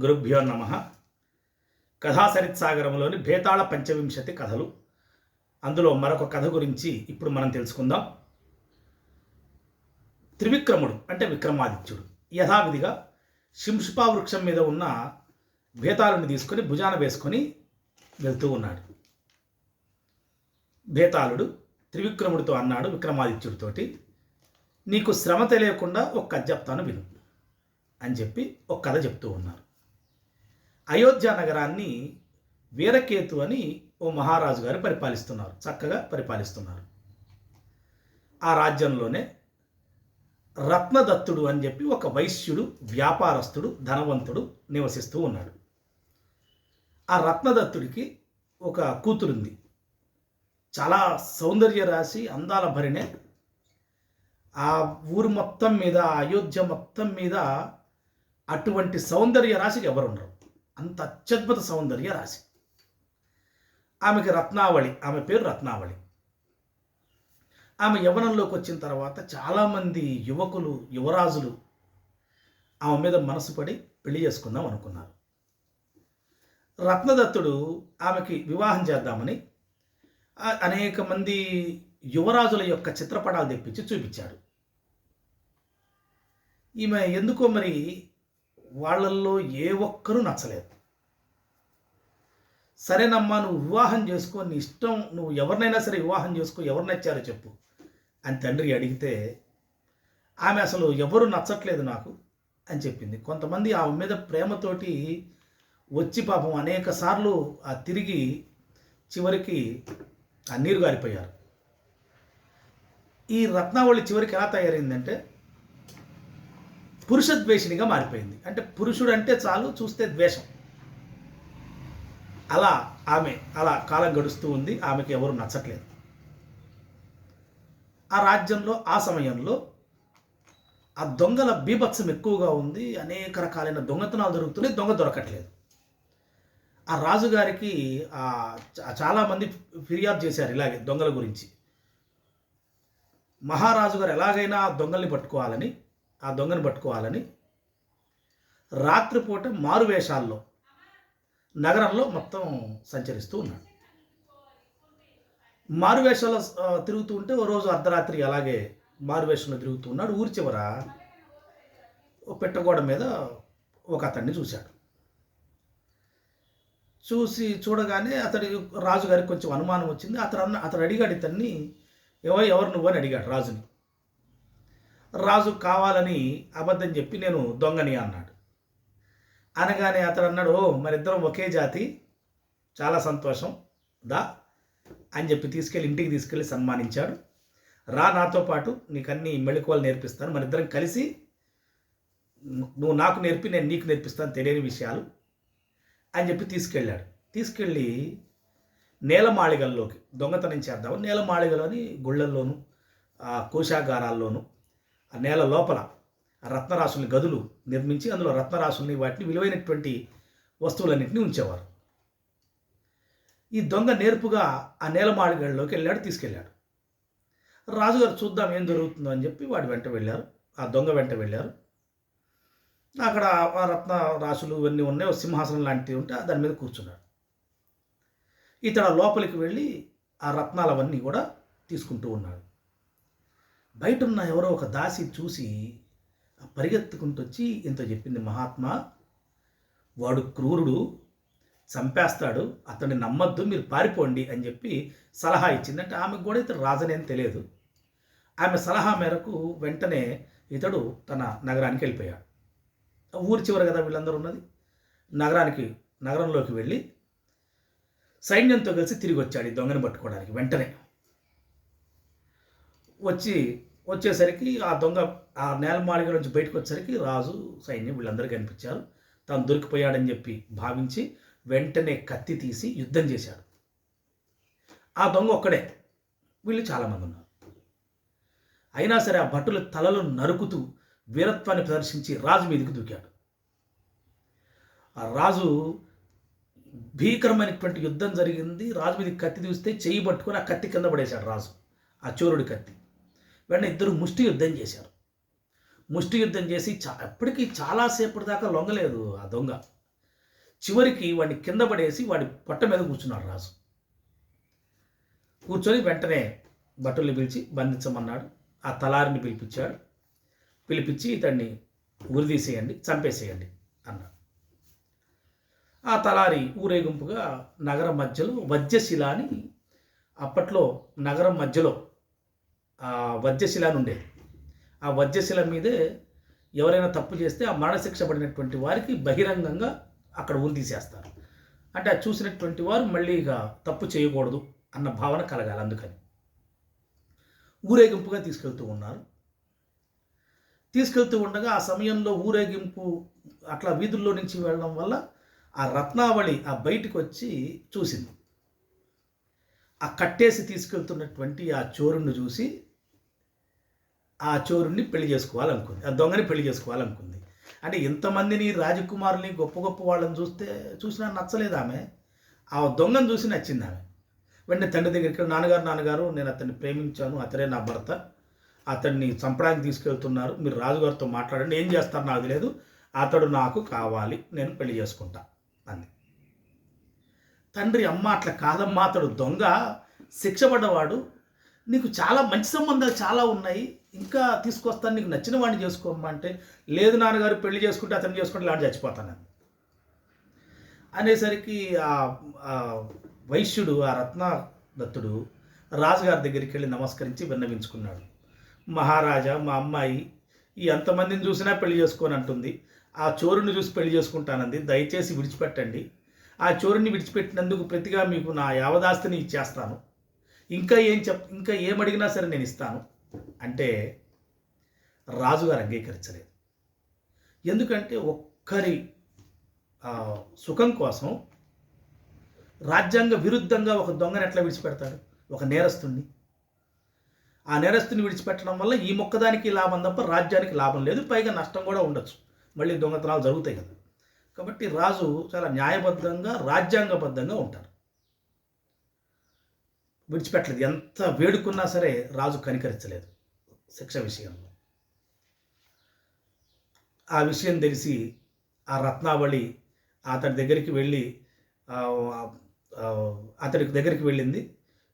గురుభ్యో నమ. కథాసరిత్సాగరంలోని భేతాళ పంచవింశతి కథలు. అందులో మరొక కథ గురించి ఇప్పుడు మనం తెలుసుకుందాం. త్రివిక్రముడు అంటే విక్రమాదిత్యుడు. యథావిధిగా శింషుపా వృక్షం మీద ఉన్న భేతాళుని తీసుకొని భుజాన వేసుకొని వెళ్తూ ఉన్నాడు. భేతాళుడు త్రివిక్రముడితో అన్నాడు విక్రమాదిత్యుడితోటి నీకు శ్రమ తెలియకుండా ఒక కథ చెప్తాను విను అని చెప్పి ఒక కథ చెప్తూ ఉన్నారు. అయోధ్య నగరాన్ని వీరకేతు అని ఓ మహారాజు గారు పరిపాలిస్తున్నారు చక్కగా పరిపాలిస్తున్నారు. ఆ రాజ్యంలోనే రత్నదత్తుడు అని చెప్పి ఒక వైశ్యుడు వ్యాపారస్తుడు ధనవంతుడు నివసిస్తూ ఉన్నాడు. ఆ రత్నదత్తుడికి ఒక కూతురుంది. చాలా సౌందర్య రాశి అందాల భరిణే. ఆ ఊరు మొత్తం మీద అయోధ్య మొత్తం మీద అటువంటి సౌందర్య రాశికి ఎవరు ఉండరు అంత అత్యద్భుత సౌందర్య రాశి. ఆమెకి రత్నావళి ఆమె పేరు రత్నావళి. ఆమె యవనంలోకి వచ్చిన తర్వాత చాలామంది యువకులు యువరాజులు ఆమె మీద మనసు పడి పెళ్ళి చేసుకుందాం అనుకున్నారు. రత్నదత్తుడు ఆమెకి వివాహం చేద్దామని అనేక మంది యువరాజుల యొక్క చిత్రపటాలు తెప్పించి చూపించాడు. ఈమె ఎందుకో మరి వాళ్ళల్లో ఏ ఒక్కరూ నచ్చలేదు. సరేనమ్మా నువ్వు వివాహం చేసుకో నీ ఇష్టం నువ్వు ఎవరినైనా సరే వివాహం చేసుకో ఎవరు నచ్చారో చెప్పు అని తండ్రి అడిగితే ఆమె అసలు ఎవరు నచ్చట్లేదు నాకు అని చెప్పింది. కొంతమంది ఆమె మీద ప్రేమతోటి వచ్చి పాపం అనేక సార్లు ఆ తిరిగి చివరికి ఆ నీరు గారిపోయారు. ఈ రత్నావళి చివరికి ఎలా తయారైందంటే పురుష ద్వేషినిగా మారిపోయింది. అంటే పురుషుడు అంటే చాలు చూస్తే ద్వేషం. అలా ఆమె అలా కాలం గడుస్తూ ఉంది ఆమెకి ఎవరు నచ్చట్లేదు. ఆ రాజ్యంలో ఆ సమయంలో ఆ దొంగల బీభత్సం ఎక్కువగా ఉంది అనేక రకాలైన దొంగతనాలు జరుగుతున్నాయి దొంగ దొరకట్లేదు. ఆ రాజుగారికి చాలామంది ఫిర్యాదు చేశారు ఇలాగే దొంగల గురించి. మహారాజు గారు ఎలాగైనా ఆ దొంగల్ని పట్టుకోవాలని ఆ దొంగని పట్టుకోవాలని రాత్రిపూట మారువేషాల్లో నగరంలో మొత్తం సంచరిస్తూ ఉన్నాడు. మారువేషాలు తిరుగుతూ ఉంటే ఓ రోజు అర్ధరాత్రి అలాగే మారువేషంలో తిరుగుతూ ఉన్నాడు. ఊరి చివర ఓ పెట్టగోడ మీద ఒక అతన్ని చూశాడు. చూసి చూడగానే అతడి రాజుగారికి కొంచెం అనుమానం వచ్చింది. అతడు అన్న అతడు అడిగాడు ఇతన్ని ఏవో ఎవరు నువ్వు? అని అడిగాడు రాజుని. రాజు కావాలని అబద్ధం చెప్పి నేను దొంగని అన్నాడు. అనగానే అతడు అన్నాడు మరిద్దరం ఒకే జాతి చాలా సంతోషం దా అని చెప్పి తీసుకెళ్ళి ఇంటికి తీసుకెళ్ళి సన్మానించాడు. రా నాతో పాటు నీకు అన్ని మెళుకువలు నేర్పిస్తాను మనిద్దరం కలిసి నువ్వు నాకు నేర్పి నేను నీకు నేర్పిస్తాను తెలియని విషయాలు అని చెప్పి తీసుకెళ్ళాడు. తీసుకెళ్ళి నేలమాళిగల్లోకి దొంగతనం చేద్దాం నేలమాళిగలోని గుళ్ళల్లోనూ కోశాగారాల్లోనూ ఆ నేల లోపల ఆ గదులు నిర్మించి అందులో రత్నరాశుల్ని వాటిని విలువైనటువంటి వస్తువులన్నింటినీ ఉంచేవారు. ఈ దొంగ నేర్పుగా ఆ నేలమాళిగల్లోకి వెళ్ళాడు తీసుకెళ్ళాడు. రాజుగారు చూద్దాం ఏం జరుగుతుందో అని చెప్పి వాడి వెంట వెళ్ళారు. ఆ దొంగ వెంట వెళ్ళారు. అక్కడ ఆ రత్న రాశులు ఇవన్నీ ఉన్నాయి ఒక సింహాసనం లాంటివి ఉంటే దాని మీద కూర్చున్నాడు. ఇతడు లోపలికి వెళ్ళి ఆ రత్నాలవన్నీ కూడా తీసుకుంటూ ఉన్నాడు. బయట ఉన్న ఎవరో ఒక దాసి చూసి పరిగెత్తుకుంటొచ్చి పరిగెత్తుకుంటూ వచ్చి ఇంత చెప్పింది మహాత్మా. వాడు క్రూరుడు చంపేస్తాడు అతన్ని నమ్మద్దు మీరు పారిపోండి అని చెప్పి సలహా ఇచ్చిందంటే ఆమెకు కూడా ఇతడు రాజనేం తెలియదు. ఆమె సలహా మేరకు వెంటనే ఇతడు తన నగరానికి వెళ్ళిపోయాడు. ఊరి చివర కదా వీళ్ళందరూ ఉన్నది? నగరానికి నగరంలోకి వెళ్ళి సైన్యంతో కలిసి తిరిగి వచ్చాడు ఈ దొంగని పట్టుకోవడానికి వెంటనే. వచ్చి వచ్చేసరికి ఆ దొంగ ఆ నేలమాళిగ నుంచి బయటకు వచ్చేసరికి రాజు సైన్యం వీళ్ళందరూ కనిపించారు. తాను దొరికిపోయాడని చెప్పి భావించి వెంటనే కత్తి తీసి యుద్ధం చేశాడు. ఆ దొంగ ఒక్కడే. వీళ్ళు చాలామంది ఉన్నారు. అయినా సరే ఆ భటుల తలలు నరుకుతూ వీరత్వాన్ని ప్రదర్శించి రాజు మీదకి దూకాడు. ఆ రాజు భీకరమైనటువంటి యుద్ధం జరిగింది. రాజు మీదకి కత్తి తీస్తే చేయి పట్టుకొని ఆ కత్తి కింద పడేశాడు రాజు. ఆ చోరుడి కత్తి. వెంటనే ఇద్దరు ముష్టి యుద్ధం చేశారు. ముష్టి యుద్ధం చేసి చా ఎప్పటికీ చాలాసేపటి దాకా లొంగలేదు ఆ దొంగ. చివరికి వాడిని కింద పడేసి వాడి పొట్ట మీద కూర్చున్నాడు రాజు. కూర్చొని వెంటనే భటుల్ని పిలిచి బంధించమన్నాడు. ఆ తలారిని పిలిపించాడు. పిలిపించి ఇతన్ని ఉరిదీసేయండి చంపేసేయండి అన్నాడు. ఆ తలారి ఊరేగింపుగా నగరం మధ్యలో వజ్రశిల అని అప్పట్లో నగరం మధ్యలో ఆ వజ్రశిల నుండే ఉండేది. ఆ వజ్రశిల మీదే ఎవరైనా తప్పు చేస్తే ఆ మరణశిక్ష పడినటువంటి వారికి బహిరంగంగా అక్కడ ఊరి తీసేస్తారు. అంటే అది చూసినటువంటి వారు మళ్ళీ ఇక తప్పు చేయకూడదు అన్న భావన కలగాలి అందుకని. ఊరేగింపుగా తీసుకెళ్తూ ఉన్నారు. తీసుకెళ్తూ ఉండగా ఆ సమయంలో ఊరేగింపు అట్లా వీధుల్లో నుంచి వెళ్ళడం వల్ల ఆ రత్నావళి ఆ బయటికి వచ్చి చూసింది. ఆ కట్టేసి తీసుకెళ్తున్నటువంటి ఆ చోరుని చూసి ఆ చోరుని పెళ్ళి చేసుకోవాలనుకుంది. ఆ దొంగని పెళ్ళి చేసుకోవాలనుకుంది. అంటే ఇంతమందిని రాజకుమారుని గొప్ప గొప్ప వాళ్ళని చూస్తే చూసినా నచ్చలేదు ఆమె. ఆ దొంగను చూసి నచ్చింది ఆమె. వెంటనే తండ్రి దగ్గరికి నాన్నగారు నాన్నగారు నేను అతన్ని ప్రేమించాను అతడే నా భర్త. అతన్ని చంపడానికి తీసుకెళ్తున్నారు. మీరు రాజుగారితో మాట్లాడండి. ఏం చేస్తారు నాకు తెలియదు అతడు నాకు కావాలి. నేను పెళ్ళి చేసుకుంటా అంది. తండ్రి అమ్మ అట్లా కాదమ్మా అతడు దొంగ శిక్ష పడ్డవాడు నీకు చాలా మంచి సంబంధాలు చాలా ఉన్నాయి. ఇంకా తీసుకొస్తాను నీకు నచ్చిన వాడిని చేసుకోమ్మా అంటే లేదు నాన్నగారు పెళ్ళి చేసుకుంటే అతను చేసుకుంటే ఇలాంటి చచ్చిపోతాను అనేసరికి ఆ వైశ్యుడు ఆ రత్న దత్తుడు రాజుగారి దగ్గరికి వెళ్ళి నమస్కరించి విన్నవించుకున్నాడు. మహారాజా మా అమ్మాయి ఈ ఎంతమందిని చూసినా పెళ్ళి చేసుకొని అంటుంది. ఆ చోరుని చూసి పెళ్ళి చేసుకుంటానంది. దయచేసి విడిచిపెట్టండి. ఆ చోరుని విడిచిపెట్టినందుకు ప్రతిగా మీకు నా యావదాస్తిని ఇచ్చేస్తాను. ఇంకా ఏం చెప్ ఇంకా ఏమడిగినా సరే నేను ఇస్తాను. అంటే రాజుగారు అంగీకరించలేదు. ఎందుకంటే ఒక్కరి సుఖం కోసం రాజ్యాంగ విరుద్ధంగా ఒక దొంగను ఎట్లా విడిచిపెడతాడు ఒక నేరస్తుణ్ణి. ఆ నేరస్తుని విడిచిపెట్టడం వల్ల ఈ మొక్కదానికి లాభం తప్ప రాజ్యానికి లాభం లేదు పైగా నష్టం కూడా ఉండొచ్చు. మళ్ళీ దొంగతనాలు జరుగుతాయి కదా. కాబట్టి రాజు చాలా న్యాయబద్ధంగా రాజ్యాంగబద్ధంగా ఉంటారు విడిచిపెట్టలేదు. ఎంత వేడుకున్నా సరే రాజు కనికరించలేదు శిక్ష విషయంలో. ఆ విషయం తెలిసి ఆ రత్నావళి అతడి దగ్గరికి వెళ్ళి అతడి దగ్గరికి వెళ్ళింది.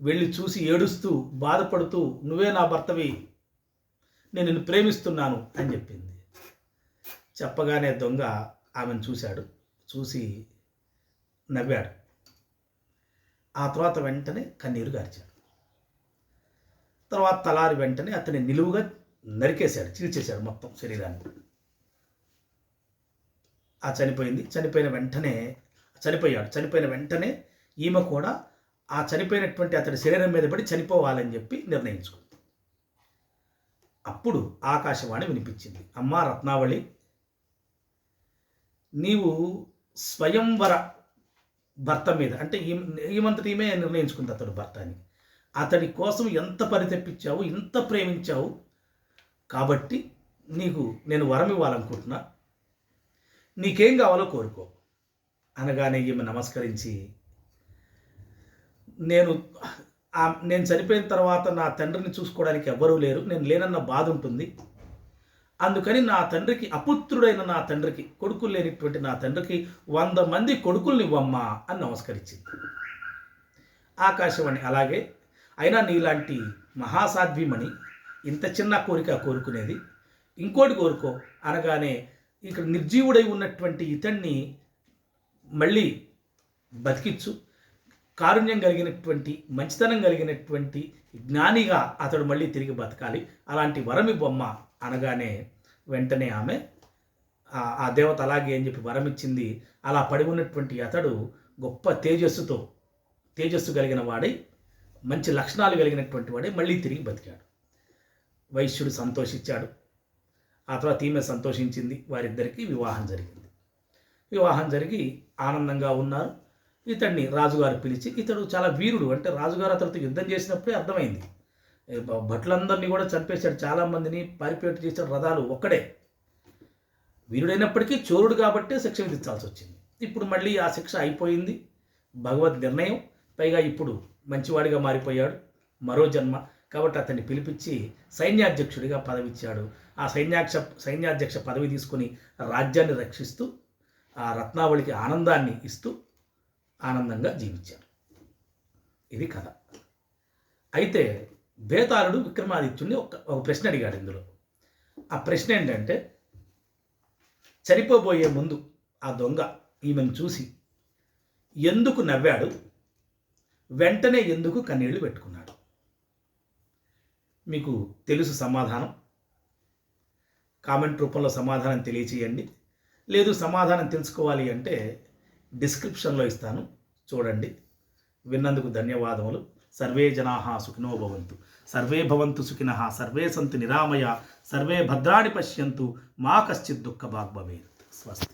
వెళ్ళి చూసి ఏడుస్తూ బాధపడుతూ నువ్వే నా భర్తవి నేను నిన్ను ప్రేమిస్తున్నాను అని చెప్పింది. చెప్పగానే దొంగ ఆమెను చూశాడు. చూసి నవ్వాడు. ఆ తర్వాత వెంటనే కన్నీరు గార్చాడు. తర్వాత తలారి వెంటనే అతని నిలువుగా నరికేశాడు చీల్చేశాడు మొత్తం శరీరాన్ని. ఆ చనిపోయింది. చనిపోయిన వెంటనే చనిపోయాడు. చనిపోయిన వెంటనే ఈమె కూడా ఆ చనిపోయినటువంటి అతడి శరీరం మీద పడి చనిపోవాలని చెప్పి నిర్ణయించుకుంది. అప్పుడు ఆకాశవాణి వినిపించింది. అమ్మ రత్నావళి నీవు స్వయంవర భర్త మీద అంటే ఈ- ఈమంతటి ఈమె నిర్ణయించుకుంది అతడు భర్త అని అతడి కోసం ఎంత పరితెప్పించావు ఇంత ప్రేమించావు కాబట్టి నీకు నేను వరం ఇవ్వాలనుకుంటున్నా. నీకేం కావాలో కోరుకో. అనగానే ఈమె నమస్కరించి నేను నేను చనిపోయిన తర్వాత నా తండ్రిని చూసుకోవడానికి ఎవ్వరూ లేరు. నేను లేనన్న బాధ ఉంటుంది. అందుకని నా తండ్రికి అపుత్రుడైన నా తండ్రికి కొడుకులు లేనిటువంటి నా తండ్రికి వంద మంది కొడుకుల్ని ఇవ్వమ్మా అని నమస్కరించింది. ఆకాశవాణి అలాగే అయినా నీలాంటి మహాసాధ్వీమణి ఇంత చిన్న కోరిక కోరుకునేది ఇంకోటి కోరుకో అనగానే ఇక్కడ నిర్జీవుడై ఉన్నటువంటి ఇతన్ని మళ్ళీ బతికిచ్చు. కారుణ్యం కలిగినటువంటి మంచితనం కలిగినటువంటి జ్ఞానిగా అతడు మళ్ళీ తిరిగి బతకాలి. అలాంటి వరమి బొమ్మ అనగానే వెంటనే ఆమె ఆ- దేవత అలాగే అని చెప్పి వరం ఇచ్చింది. అలా పడి ఉన్నటువంటి అతడు గొప్ప తేజస్సుతో తేజస్సు కలిగిన వాడై మంచి లక్షణాలు కలిగినటువంటి వాడే మళ్ళీ తిరిగి బతికాడు. వైశ్యుడు సంతోషించాడు. ఆ తర్వాత ఈమె సంతోషించింది. వారిద్దరికీ వివాహం జరిగింది. వివాహం జరిగి ఆనందంగా ఉన్నారు. ఇతన్ని రాజుగారు పిలిచి ఇతడు చాలా వీరుడు. అంటే రాజుగారు అతడితో యుద్ధం చేసినప్పుడే అర్థమైంది. భట్లందరినీ కూడా చంపేశాడు. చాలామందిని పారిపేట చేసిన రథాలు ఒక్కడే. వీరుడైనప్పటికీ చోరుడు కాబట్టే శిక్ష విధించాల్సి వచ్చింది ఇప్పుడు మళ్ళీ ఆ శిక్ష అయిపోయింది. భగవద్ నిర్ణయం. పైగా ఇప్పుడు మంచివాడిగా మారిపోయాడు. మరో జన్మ. కాబట్టి అతన్ని పిలిపించి సైన్యాధ్యక్షుడిగా పదవిచ్చాడు. ఆ సైన్యాక్ష సైన్యాధ్యక్ష పదవి తీసుకుని రాజ్యాన్ని రక్షిస్తూ ఆ రత్నావళికి ఆనందాన్ని ఇస్తూ ఆనందంగా జీవించారు. ఇది కథ. అయితే బేతాళుడు విక్రమాదిత్యుడిని ఒక ఒక ప్రశ్న అడిగాడు ఇందులో. ఆ ప్రశ్న ఏంటంటే చనిపోబోయే ముందు ఆ దొంగ ఈమెను చూసి ఎందుకు నవ్వాడు? వెంటనే ఎందుకు కన్నీళ్ళు పెట్టుకున్నాడు? మీకు తెలుసు సమాధానం. కామెంట్ రూపంలో సమాధానం తెలియచేయండి. లేదు సమాధానం తెలుసుకోవాలి అంటే డిస్క్రిప్షన్లో ఇస్తాను. చూడండి. విన్నందుకు ధన్యవాదములు. సర్వే జనా సుఖినో భవంతు. సర్వే భవంతు సుఖిన సర్వే సంతు నిరామయ సర్వే భద్రాణి పశ్యంతు మా కశ్చిత్ దుఃఖ భాగ్భవేత్. స్వస్తి.